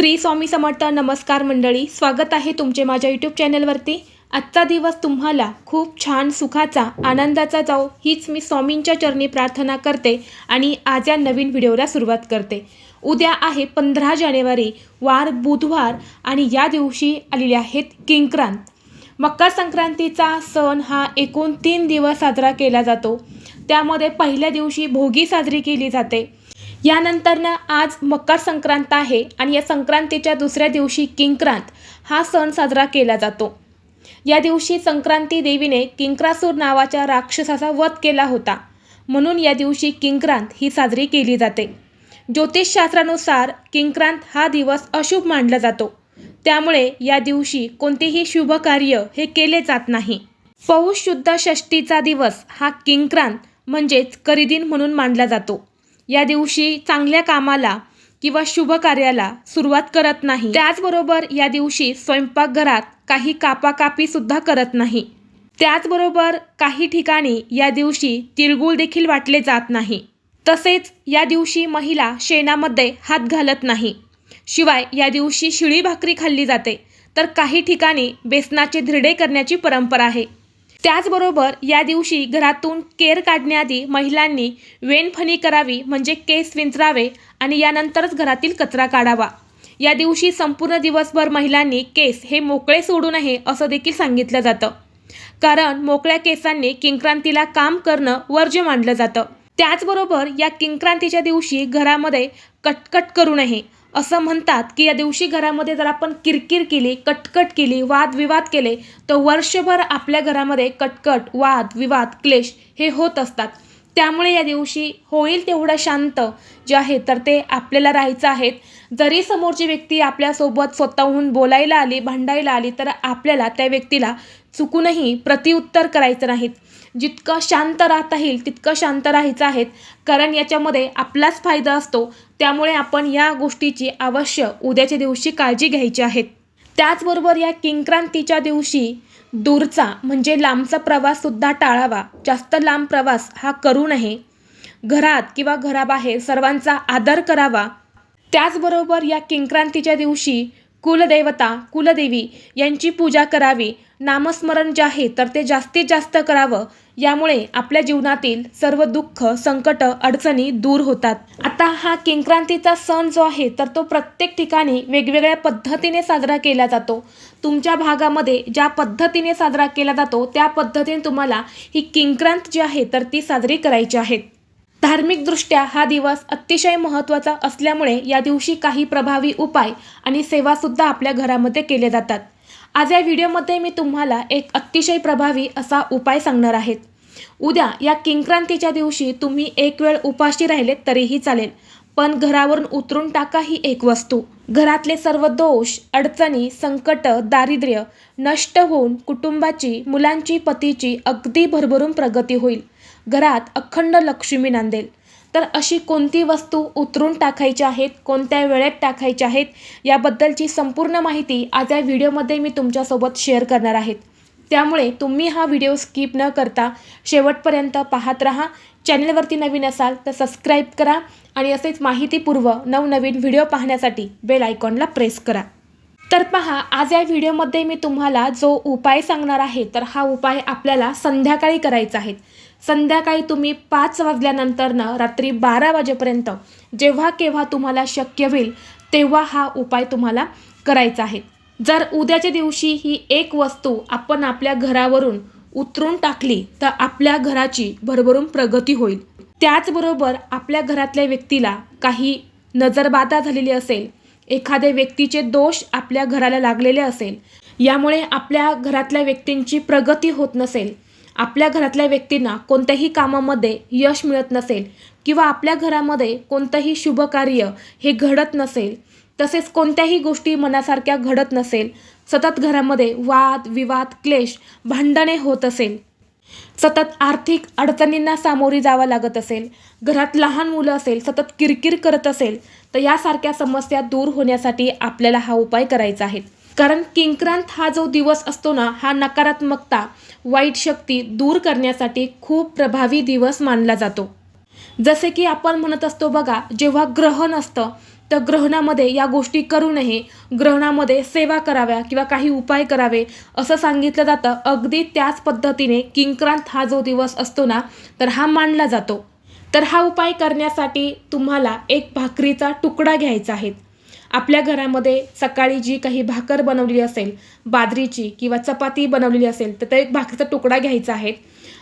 श्री स्वामी समर्थ नमस्कार मंडळी स्वागत आहे तुमचे माझ्या यूट्यूब चॅनलवरती आजचा दिवस तुम्हाला खूप छान सुखाचा आनंदाचा जाओ हीच मी स्वामींच्या चरणी प्रार्थना करते आणि आज या नवीन व्हिडिओला सुरुवात करते. उद्या आहे पंधरा जानेवारी वार बुधवार आणि या दिवशी आलेले आहेत किंक्रांत. मकर संक्रांतीचा सण हा एकूण तीन दिवस साजरा केला जातो. त्यामध्ये पहिल्या दिवशी भोगी साजरी केली जाते. यानंतरनं आज मकर संक्रांत आहे आणि या संक्रांतीच्या दुसऱ्या दिवशी किंक्रांत हा सण साजरा केला जातो. या दिवशी संक्रांती देवीने किंक्रासूर नावाच्या राक्षसाचा वध केला होता. म्हणून या दिवशी किंक्रांत ही साजरी केली जाते. ज्योतिषशास्त्रानुसार किंक्रांत हा दिवस अशुभ मानला जातो. त्यामुळे या दिवशी कोणतेही शुभ कार्य हे केले जात नाही. पौष शुद्ध षष्टीचा दिवस हा किंक्रांत म्हणजेच करिदिन म्हणून मानला जातो. या दिवशी चांगल्या कामाला किंवा शुभ कार्याला सुरुवात करत नाही. त्याचबरोबर या दिवशी स्वयंपाकघरात काही कापाकापी सुद्धा करत नाही. त्याचबरोबर काही ठिकाणी या दिवशी तिळगुळ देखील वाटले जात नाही. तसेच या दिवशी महिला शेणामध्ये हात घालत नाही. शिवाय या दिवशी शिळी भाकरी खाल्ली जाते. तर काही ठिकाणी बेसनाचे धिरडे करण्याची परंपरा आहे. त्याचबरोबर या दिवशी घरातून केर काढण्याआधी महिलांनी वेणफणी करावी म्हणजे केस विंचरावे आणि यानंतरच घरातील कचरा काढावा. या दिवशी संपूर्ण दिवसभर महिलांनी केस हे मोकळे सोडू नये असं देखील सांगितलं जातं. कारण मोकळ्या केसांनी किंक्रांतीला काम करणं वर्ज्य मानलं जातं. त्याचबरोबर या किंक्रांतीच्या दिवशी घरामध्ये कटकट करू नये. असं म्हणतात की या दिवशी घरामध्ये जर आपण किरकिर केली कटकट केली वादविवाद केले तर वर्षभर आपल्या घरामध्ये कटकट वाद विवाद क्लेश हे होत असतात. त्यामुळे या दिवशी होईल तेवढं शांत जे आहे तर ते आपल्याला राहायचं आहे. जरी समोरची व्यक्ती आपल्यासोबत स्वतःहून बोलायला आली भांडायला आली तर आपल्याला त्या व्यक्तीला चुकूनही प्रतिउत्तर करायचं नाहीत. जितकं शांत राहता येईल तितकं शांत राहायचं आहेत कारण याच्यामध्ये आपलाच फायदा असतो. त्यामुळे आपण या गोष्टीची अवश्य उद्याच्या दिवशी काळजी घ्यायची आहेत त्याचबरोबर या किंक्रांतीच्या दिवशी दूरचा म्हणजे लांबचा प्रवाससुद्धा टाळावा. जास्त लांब प्रवास हा करू नये. घरात किंवा घराबाहेर सर्वांचा आदर करावा. त्याचबरोबर या किंक्रांतीच्या दिवशी कुलदेवता कुलदेवी यांची पूजा करावी. नामस्मरण जे आहे तर ते जास्तीत जास्त करावं. यामुळे आपल्या जीवनातील सर्व दुःख संकट अडचणी दूर होतात. आता हा किंक्रांतीचा सण जो आहे तर तो प्रत्येक ठिकाणी वेगवेगळ्या पद्धतीने साजरा केला जातो. तुमच्या भागामध्ये ज्या पद्धतीने साजरा केला जातो त्या पद्धतीने तुम्हाला ही किंक्रांत जी आहे तर ती साजरी करायची आहे. धार्मिकदृष्ट्या हा दिवस अतिशय महत्त्वाचा असल्यामुळे या दिवशी काही प्रभावी उपाय आणि सेवासुद्धा आपल्या घरामध्ये केले जातात. आज या व्हिडिओमध्ये मी तुम्हाला एक अतिशय प्रभावी असा उपाय सांगणार आहेत उद्या या किंक्रांतीच्या दिवशी तुम्ही एक वेळ उपाशी राहिले तरीही चालेल पण घरावरून उतरून टाका ही एक वस्तू. घरातले सर्व दोष अडचणी संकट दारिद्र्य नष्ट होऊन कुटुंबाची मुलांची पतीची अगदी भरभरून प्रगती होईल. घरात अखंड लक्ष्मी नांदेल. तर अशी कोणती वस्तू उतरून टाकायची आहेत कोणत्या वेळेत टाकायच्या आहेत याबद्दलची संपूर्ण माहिती आज या व्हिडिओमध्ये मी तुमच्यासोबत शेअर करणार आहेत त्यामुळे तुम्ही हा व्हिडिओ स्किप न करता शेवटपर्यंत पाहत राहा. चॅनलवरती नवीन असाल तर सबस्क्राईब करा आणि असेच माहितीपूर्व नवनवीन व्हिडिओ पाहण्यासाठी बेल आयकॉनला प्रेस करा. तर पहा आज या व्हिडिओमध्ये मी तुम्हाला जो उपाय सांगणार आहे तर हा उपाय आपल्याला संध्याकाळी करायचा आहे. संध्याकाळी तुम्ही पाच वाजल्यानंतरनं रात्री बारा वाजेपर्यंत जेव्हा केव्हा तुम्हाला शक्य होईल तेव्हा हा उपाय तुम्हाला करायचा आहे. जर उद्याच्या दिवशी ही एक वस्तू आपण आपल्या घरावरून उतरून टाकली तर आपल्या घराची भरभरून प्रगती होईल. त्याचबरोबर आपल्या घरातल्या व्यक्तीला काही नजरबाधा झालेली असेल एखाद्या व्यक्तीचे दोष आपल्या घराला लागलेले असेल यामुळे आपल्या घरातल्या व्यक्तींची प्रगती होत नसेल आपल्या घरातल्या व्यक्तींना कोणत्याही कामामध्ये यश मिळत नसेल किंवा आपल्या घरामध्ये कोणतंही शुभ कार्य हे घडत नसेल तसेच कोणत्याही गोष्टी मनासारख्या घडत नसेल सतत घरामध्ये वाद विवाद क्लेश भांडणे होत असेल सतत आर्थिक अडचणींना सामोरी जावं लागत असेल घरात लहान मुलं असेल सतत किरकिर करत असेल तर यासारख्या समस्या दूर होण्यासाठी आपल्याला हा उपाय करायचा आहे. कारण किंक्रांत हा जो दिवस असतो ना हा नकारात्मकता वाईट शक्ती दूर करण्यासाठी खूप प्रभावी दिवस मानला जातो. जसे की आपण म्हणत असतो बघा जेव्हा ग्रहण असतं तर ग्रहणामध्ये या गोष्टी करू नये ग्रहणामध्ये सेवा कराव्या किंवा काही उपाय करावे असं सांगितलं जातं. अगदी त्याच पद्धतीने किंक्रांत हा जो दिवस असतो ना तर हा मानला जातो. तर हा उपाय करण्यासाठी तुम्हाला एक भाकरीचा तुकडा घ्यायचा आहे. आपल्या घरामध्ये सकाळी जी काही भाकर बनवलेली असेल बाजरीची किंवा चपाती बनवलेली असेल तर तो एक भाकरीचा तुकडा घ्यायचा आहे.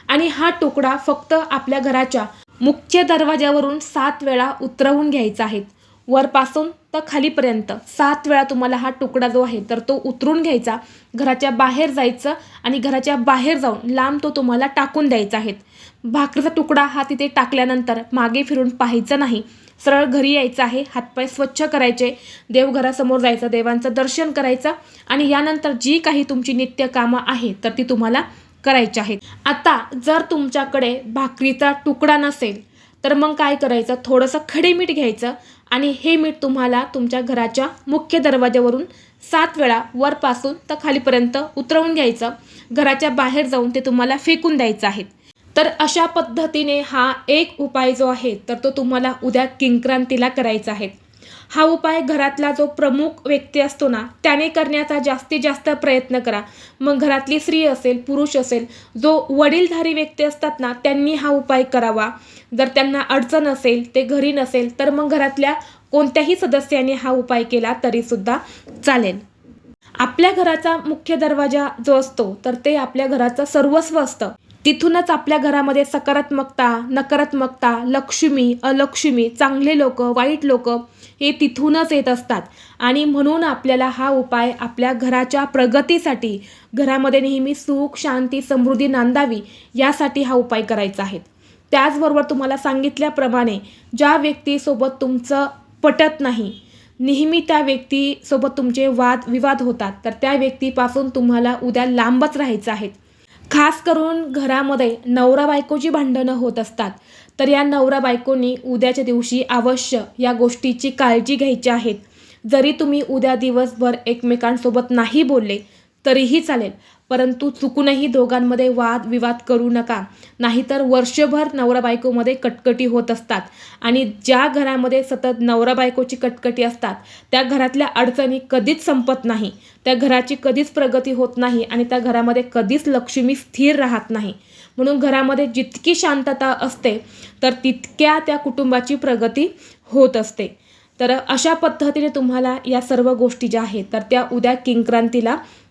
आणि हा तुकडा फक्त आपल्या घराच्या मुख्य दरवाज्यावरून सात वेळा उतरवून घ्यायचा आहे. वरपासून तर खालीपर्यंत. सात वेळा तुम्हाला हा तुकडा जो आहे तर तो उतरून घ्यायचा. घराच्या बाहेर जायचं आणि घराच्या बाहेर जाऊन लांब तो तुम्हाला टाकून द्यायचा आहे. भाकरीचा तुकडा हा तिथे टाकल्यानंतर मागे फिरून पाहायचं नाही. सरळ घरी यायचं आहे हातपाय स्वच्छ करायचे देवघरासमोर जायचं देवांचं दर्शन करायचं आणि यानंतर जी काही तुमची नित्य कामं आहे तर ती तुम्हाला करायची आहेत. आता जर तुमच्याकडे भाकरीचा तुकडा नसेल तर मग काय करायचं? थोडंसं खडे मीठ घ्यायचं. आणि हे मीठ तुम्हाला तुमच्या घराच्या मुख्य दरवाज्यावरून सात वेळा वरपासून तर खालीपर्यंत उतरवून घ्यायचं. घराच्या बाहेर जाऊन ते तुम्हाला फेकून द्यायचं आहे. तर अशा पद्धतीने हा एक उपाय जो आहे तर तो तुम्हाला उद्या किंक्रांतीला करायचा आहे. हा उपाय घरातला जो प्रमुख व्यक्ती असतो ना त्याने करण्याचा जास्तीत जास्त प्रयत्न करा. मग घरातली स्त्री असेल पुरुष असेल जो वडीलधारी व्यक्ती असतात ना त्यांनी हा उपाय करावा. जर त्यांना अडचण असेल ते घरी नसेल तर मग घरातल्या कोणत्याही सदस्याने हा उपाय केला तरीसुद्धा चालेल. आपल्या घराचा मुख्य दरवाजा जो असतो तर ते आपल्या घराचं सर्वस्व असतं. तिथूनच आपल्या घरामध्ये सकारात्मकता नकारात्मकता लक्ष्मी अलक्ष्मी चांगले लोक वाईट लोक हे तिथूनच येत असतात. आणि म्हणून आपल्याला हा उपाय आपल्या घराच्या प्रगतीसाठी घरामध्ये नेहमी सुख शांती समृद्धी नांदावी यासाठी हा उपाय करायचा आहे. त्याचबरोबर तुम्हाला सांगितल्याप्रमाणे ज्या व्यक्तीसोबत तुमचं पटत नाही नेहमी त्या व्यक्तीसोबत तुमचे वाद विवाद होतात. तर त्या व्यक्तीपासून तुम्हाला उद्या लांबच राहायचं आहे. खास करून घरामध्ये नवरा बायकोची भांडणं होत असतात तर या नवरा बायकोनी उद्याच्या दिवशी अवश्य या गोष्टीची काळजी घ्यायची आहेत जरी तुम्ही उद्या दिवसभर एकमेकांसोबत नाही बोलले तरीही चालेल. परंतु चुकूनही दोघांमध्ये वाद विवाद करू नका. नाहीतर वर्षभर नवरा बायकोमध्ये कटकटी होत असतात. आणि ज्या घरामध्ये सतत नवरा बायकोची कटकटी असतात त्या घरातल्या अडचणी कधीच संपत नाही. त्या घराची कधीच प्रगती होत नाही आणि त्या घरामध्ये कधीच लक्ष्मी स्थिर राहत नाही. म्हणून घरामध्ये जितकी शांतता असते तर तितक्या त्या कुटुंबाची प्रगती होत असते. तर अशा पद्धतीने तुम्हाला या सर्व गोष्टी ज्या आहेत तर त्या उद्या किंक्रांतीला